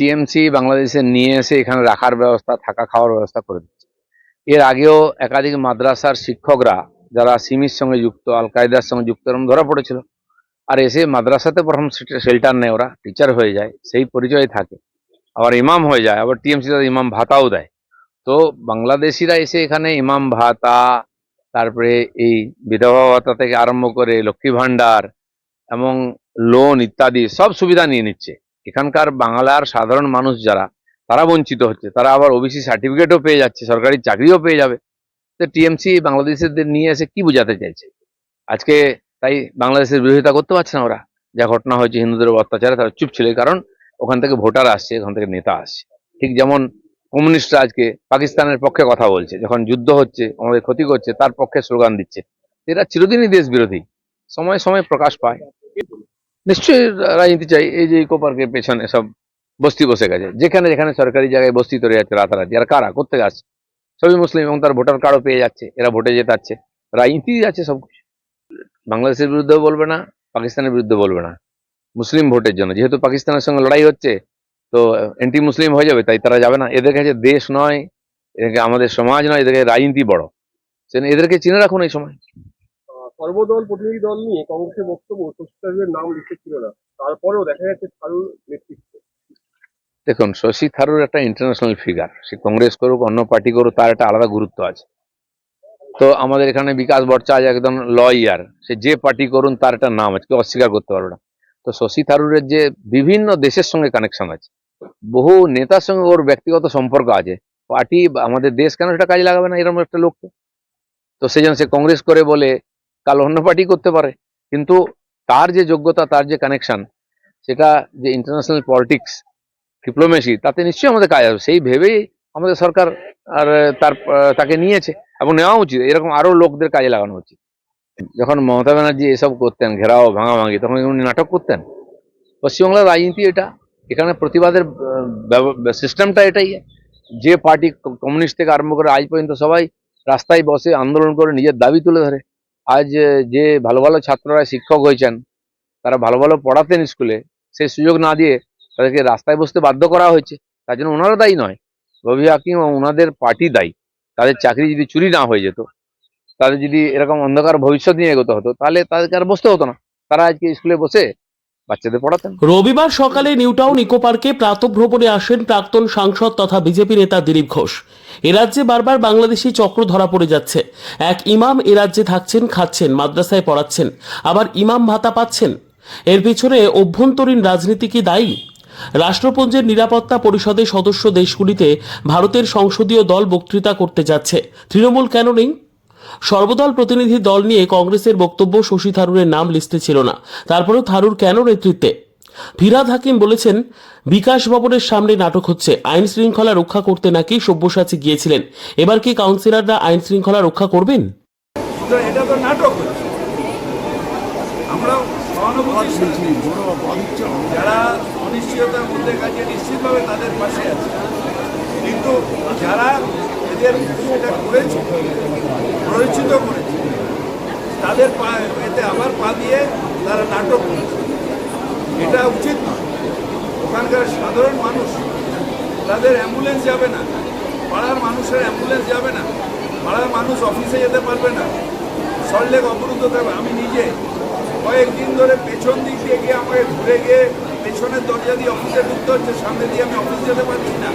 TMC বাংলাদেশে নিয়ে এসে এখানে রাখার ব্যবস্থা, থাকা খাওয়ার ব্যবস্থা করে দিচ্ছে। এর আগেও একাধিক মাদ্রাসার শিক্ষকরা, যারা সিমির সঙ্গে যুক্ত, আল কায়দার সঙ্গে যুক্ত, এরকম ধরা পড়েছিল। আর এসে মাদ্রাসাতে প্রথম শেল্টার নেয় ওরা টিচার হয়ে যায়, সেই পরিচয় থাকে। আবার ইমাম হয়ে যায়, আবার টিএমসি তাদের ইমাম ভাতাও দেয়। তো বাংলাদেশিরা এসে এখানে ইমাম ভাতা, তারপরে এই বিধবা ভাতা থেকে আরম্ভ করে লক্ষ্মী ভাণ্ডার এবং লোন ইত্যাদি সব সুবিধা নিয়ে নিচ্ছে। এখানকার বাংলার সাধারণ মানুষ যারা, তারা বঞ্চিত হচ্ছে। তারা আবার ওবিসি সার্টিফিকেটও পেয়ে যাচ্ছে, সরকারি চাকরিও পেয়ে যাবে। তো টিএমসি বাংলাদেশিদের নিয়ে এসে কি বোঝাতে চাইছে? আজকে তাই বাংলাদেশের বিরোধিতা করতে পারছে না ওরা। যা ঘটনা হয়েছে, হিন্দুদের অত্যাচারে তারা চুপ ছিল। কারণ ওখান থেকে ভোটার আসছে ওখান থেকে নেতা আসছে। ঠিক যেমন কমিউনিস্টরা আজকে পাকিস্তানের পক্ষে কথা বলছে, যখন যুদ্ধ হচ্ছে, আমাদের ক্ষতি করছে, তার পক্ষে স্লোগান দিচ্ছে। এরা চিরদিনই দেশ বিরোধী সময় সময় প্রকাশ পায়। নিশ্চয়ই রাজনীতি চাই, এই যে ইকো পার্কের পেছনে সব বস্তি বসে গেছে। যেখানে যেখানে সরকারি জায়গায় বস্তি তৈরি যাচ্ছে রাতারাতি। আর কারা? করতে আসছে? সবই মুসলিম এবং তার ভোটার কার্ডও পেয়ে যাচ্ছে। এরা ভোটে জেতাচ্ছে। রাজনীতি আছে সব কিছু। বাংলাদেশের বিরুদ্ধেও বলবে না, পাকিস্তানের বিরুদ্ধে বলবে না। মুসলিম ভোটের জন্য। যেহেতু পাকিস্তানের সঙ্গে লড়াই হচ্ছে, তো এন্টি মুসলিম হয়ে যাবে, তাই তারা যাবে না। এদের কাছে দেশ নয়, এদেরকে আমাদের সমাজ নয়, এদেরকে রাজনীতি বড়। এদেরকে চিনে রাখুন এই সময়। সর্বদল প্রতিনিধি দল নিয়ে কংগ্রেসের বক্তব্য শশী নাম লিখে ছিল না। তারপরেও দেখা যাচ্ছে থারুর নেতৃত্ব। দেখুন, শশী থারুর একটা ইন্টারন্যাশনাল ফিগার সে কংগ্রেস করুক, অন্য পার্টি করুক, তার একটা আলাদা গুরুত্ব আছে। তো আমাদের এখানে বিকাশ ভট্টাচার্য একদম লয়ার সে যে পার্টি করুন, তার একটা নাম আছে, কেউ অস্বীকার করতে পারবে না। তো শশী থারুরের যে বিভিন্ন দেশের সঙ্গে কানেকশন আছে, বহু নেতার সঙ্গে ওর ব্যক্তিগত সম্পর্ক আছে। পার্টি আমাদের দেশ কেন সেটা কাজে লাগাবে না এরকম একটা লোককে? তো সেই জন্য সে কংগ্রেস করে বলে কাল অন্য পার্টি করতে পারে। কিন্তু তার যে যোগ্যতা, তার যে কানেকশন সেটা যে ইন্টারন্যাশনাল পলিটিক্স ডিপ্লোমেসি তাতে নিশ্চয়ই আমাদের কাজ হবে সেই ভেবেই আমাদের সরকার আর তার তাকে নিয়েছে এবং নেওয়া উচিত। এরকম আরও লোকদের কাজে লাগানো উচিত। যখন মমতা ব্যানার্জি এসব করতেন, ঘেরাও, ভাঙাভাঙি, তখন উনি নাটক করতেন? পশ্চিমবাংলার রাজনীতি এটা। এখানে প্রতিবাদের সিস্টেমটা এটাই। যে পার্টি কমিউনিস্ট থেকে আরম্ভ করে আজ পর্যন্ত সবাই রাস্তায় বসে আন্দোলন করে নিজের দাবি তুলে ধরে। আজ যে ভালো ভালো ছাত্ররা শিক্ষক হয়েছেন, তারা ভালো ভালো পড়াতেন স্কুলে, সেই সুযোগ না দিয়ে তাদেরকে রাস্তায় বসতে বাধ্য করা হয়েছে, তার জন্য ওনারা দায়ী নয়। রবি হাকিম ওনাদের পার্টি দায়ী। তাদের চাকরি যদি চুরি না হয়ে যেত, তাদের যদি এরকম অন্ধকার ভবিষ্যৎ নিয়ে এগোতে হতো, তাহলে তাদেরকে আর বসতে হতো না। তারা আজকে স্কুলে বসে বাচ্চাদের পড়াতেন। রবিবার সকালে নিউটাউন ইকো পার্কে প্রাতভ্রমণে আসেন প্রাক্তন সাংসদ তথা বিজেপি নেতা দিলীপ ঘোষ। এ রাজ্যে বারবার বাংলাদেশি চক্র ধরা পড়ে যাচ্ছে। এক ইমাম এ রাজ্যে থাকছেন, খাচ্ছেন, মাদ্রাসায় পড়াচ্ছেন, আবার ইমাম ভাতা পাচ্ছেন। এর পিছনে অভ্যন্তরীণ রাজনীতি কি দায়ী? রাষ্ট্রপুঞ্জের নিরাপত্তা পরিষদের সদস্য দেশগুলিতে ভারতের সংসদীয় দল বক্তৃতা করতে যাচ্ছে। তৃণমূল কেন নেই? সর্বদল প্রতিনিধি দল নিয়ে কংগ্রেসের বক্তব্য শশী থারুরের নাম লিস্টে ছিল না। তারপরেও থারুর কেন নেতৃত্বে? ফিরাদ হাকিম বলেছেন, বিকাশ ভবনের সামনে নাটক হচ্ছে, আইন শৃঙ্খলা রক্ষা করতে নাকি সব্যসাচী গিয়েছিলেন। এবার কি কাউন্সিলররা আইন শৃঙ্খলা রক্ষা করবেন? যারা অনিশ্চয়তার মধ্যে কাজে নিশ্চিতভাবে তাদের পাশে আছে। কিন্তু যারা এদের এটা করেছে, প্ররোচিত করেছে। তাদের পা, এতে আবার পা দিয়ে তারা নাটক করেছে। এটা উচিত নয় ওখানকার সাধারণ মানুষ, তাদের অ্যাম্বুলেন্স যাবে না। পাড়ার মানুষের অ্যাম্বুলেন্স যাবে না। পাড়ার মানুষ অফিসে যেতে পারবে না। সল্টলেক অবরুদ্ধ থাকবে। আমি নিজে কয়েকদিন ধরে পেছন দিক দিয়ে গিয়ে আমাকে ঘুরে গিয়ে পেছনের দরজা দিয়ে অফিসে ঢুকতে হচ্ছে। সামনে দিয়ে আমি অফিস যেতে পারছি না।